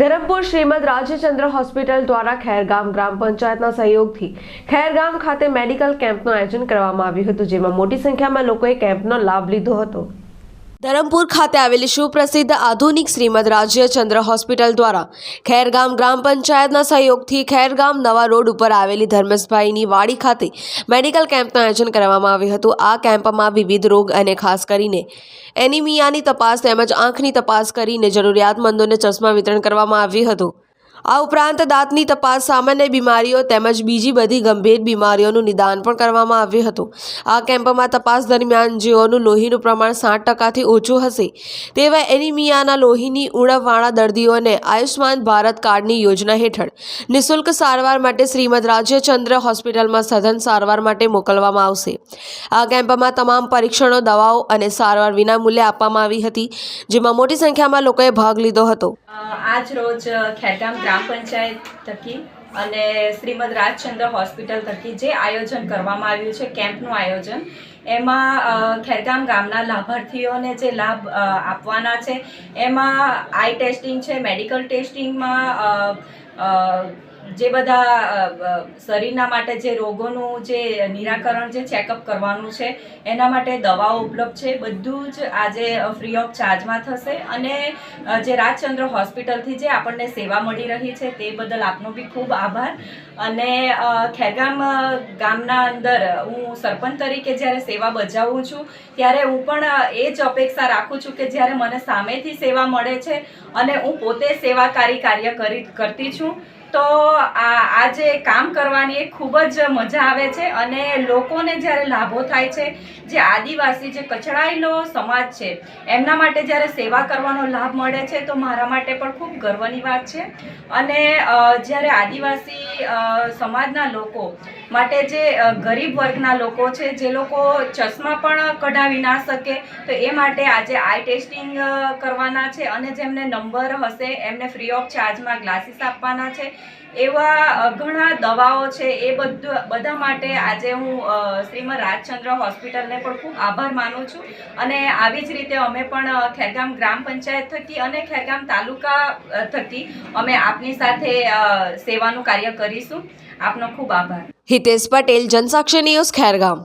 Dharampur Shrimad Rajchandra hospital દ્વારા ખેરગામ ગ્રામ પંચાયતના સહયોગથી ખેરગામ ખાતે મેડિકલ કેમ્પનું આયોજન કરવામાં આવ્યું હતું, જેમાં મોટી સંખ્યામાં લોકોએ કેમ્પનો લાભ લીધો હતો. ધરમપુર ખાતે આવેલી સુપ્રસિદ્ધ આધુનિક શ્રીમદ રાજ્યચંદ્ર હોસ્પિટલ દ્વારા ખેરગામ ગ્રામ પંચાયતના સહયોગથી ખેરગામ નવા રોડ ઉપર આવેલી ધર્મેશભાઈની વાડી ખાતે મેડિકલ કેમ્પનું આયોજન કરવામાં આવ્યું હતું. આ કેમ્પમાં વિવિધ રોગ અને ખાસ કરીને એનિમિયાની તપાસ તેમજ આંખની તપાસ કરીને જરૂરિયાતમંદોને ચશ્મા વિતરણ કરવામાં આવ્યું હતું. આ ઉપરાંત દાંતની તપાસ, સામાન્ય બીમારીઓ તેમજ બીજી બધી ગંભીર બીમારીઓનું નિદાન પણ કરવામાં આવ્યું હતું. આ કેમ્પમાં તપાસ દરમિયાન જેઓનું લોહીનું પ્રમાણ સાઠ ટકાથી ઓછું હશે, તેવા એનિમિયાના લોહીની ઉણપવાળા દર્દીઓને આયુષ્માન ભારત કાર્ડની યોજના હેઠળ નિઃશુલ્ક સારવાર માટે શ્રીમદ રાજ્યચંદ્ર હોસ્પિટલમાં સઘન સારવાર માટે મોકલવામાં આવશે. આ કેમ્પમાં તમામ પરીક્ષણો, દવાઓ અને સારવાર વિના મૂલ્યે આપવામાં આવી હતી, જેમાં મોટી સંખ્યામાં લોકોએ ભાગ લીધો હતો. આજ રોજ ખેરગામ ગ્રામ પંચાયત થકી અને શ્રીમદ રાજચંદ્ર હોસ્પિટલ થકી જે આયોજન કરવામાં આવ્યું છે, કેમ્પનું આયોજન, એમાં ખેરગામ ગામના લાભાર્થીઓને જે લાભ આપવાના છે, એમાં આઈ ટેસ્ટિંગ છે, મેડિકલ ટેસ્ટિંગમાં જે બધા શરીરના માટે જે રોગોનું જે નિરાકરણ જે ચેકઅપ કરવાનું છે, એના માટે દવાઓ ઉપલબ્ધ છે. બધું જ આજે ફ્રી ઓફ ચાર્જમાં થશે અને જે રાજચંદ્ર હોસ્પિટલથી જે આપણને સેવા મળી રહી છે તે બદલ આપનો બી ખૂબ આભાર. અને ખેરગામ ગામના અંદર હું સરપંચ તરીકે જ્યારે સેવા બજાવું છું, ત્યારે હું પણ એ જ અપેક્ષા રાખું છું કે જ્યારે મને સામેથી સેવા મળે છે અને હું પોતે સેવાકારી કાર્ય કરી, કરતી છું તો આ જે કામ કરવાની એ ખૂબ જ મજા આવે છે અને લોકોને જ્યારે લાભો થાય છે, જે આદિવાસી, જે કચડાયેલો સમાજ છે, એમના માટે જ્યારે સેવા કરવાનો લાભ મળે છે, તો મારા માટે પણ ખૂબ ગર્વની વાત છે. અને જ્યારે આદિવાસી સમાજના લોકો માટે જે ગરીબ વર્ગના લોકો છે, જે લોકો ચશ્મા પણ કઢાવી ના શકે, તો એ માટે આજે આઈ ટેસ્ટિંગ કરવાના છે અને જેમને નંબર હશે, એમને ફ્રી ઓફ ચાર્જમાં ગ્લાસીસ આપવાના છે. એવા ઘણા દવાઓ છે, એ બધું, બધા માટે આજે હું શ્રીમદ રાજચંદ્ર હોસ્પિટલને પણ ખૂબ આભાર માનું છું. અને આવી જ રીતે અમે પણ ખેરગામ ગ્રામ પંચાયત થકી અને ખેરગામ તાલુકા થકી અમે આપની સાથે સેવાનું કાર્ય કરીશું. આપનો ખૂબ આભાર. હિતેશ પટેલ જનસાક્ષી ન્યૂઝ ખેરગામ.